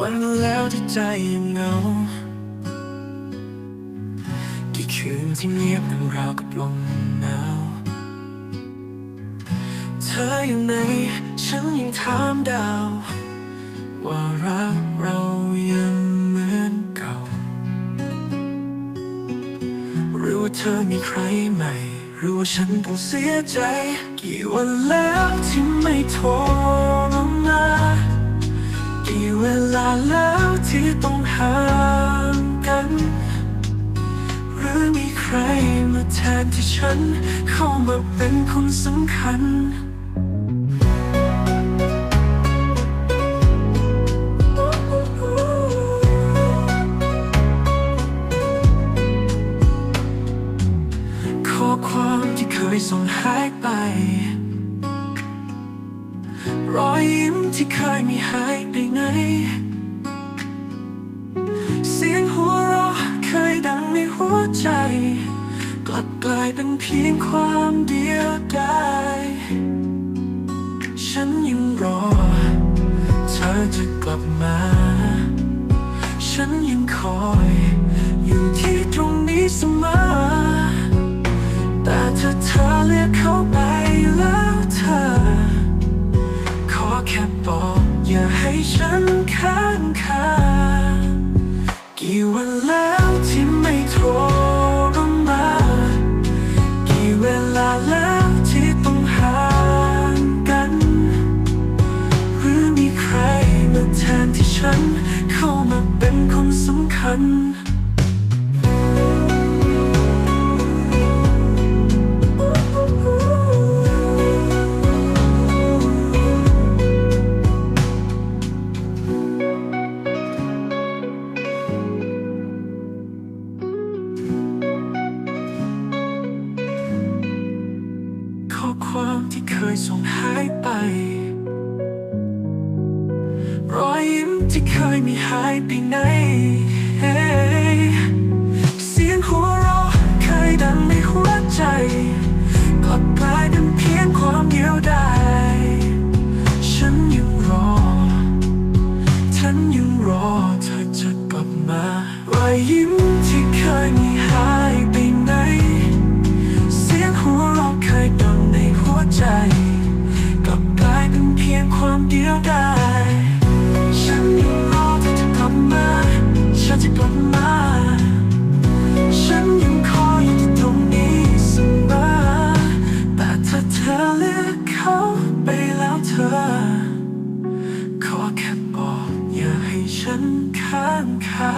วันแล้วที่ใจยังเหงา กี่คืนที่เงียบดังราวกับลมหนาว เธออยู่ไหนฉันยังถามดาว ว่ารักเรายังเหมือนเก่า หรือว่าเธอมีใครใหม่ หรือว่าฉันต้องเสียใจ กี่วันแล้วที่ไม่โทรมา กี่เวลาแล้วที่ต้องห่างกัน หรือมีใครมาแทนที่ฉัน เข้ามาเป็นคนสำคัญข้อความที่เคยส่งหายไป รอยยิ้มที่เคยมีหายไปไหน เสียงหัวเราะเคยดังในหัวใจ กลับกลายเป็นเพียงความเดียวดายฉันยังรอ เธอจะกลับมา ฉันยังคอย อยู่ที่ตรงนี้เสมอ แต่ถ้าเธอเลือกเข้าไป บอกอย่าให้ฉันค้างคากี่วันแล้วที่ไม่โทรมา กี่เวลาแล้วที่ต้องห่างกัน หรือมีใครมาแทนที่ฉันเข้ามาเป็นคนสำคัญ เคยส่งหายไป รอยยิ้มที่เคยมีหายไปไหนเฮ้เสียงหัวเราะเคยดังในหัวใจกลับกลายเป็นเพียงความเดียวดายฉันยังรอ ฉันยังรอเธอจะกลับมารอยยิ้ม ใจ กลับกลายเป็นเพียงความเดียวดายฉันยังรอเธอจะกลับมาฉันจะกลับมาฉันยังคอยอยู่ตรงนี้เสมอแต่ถ้าเธอเลือกเขาไปแล้วเธอ ขอแค่บอกอย่าให้ฉันค้างคา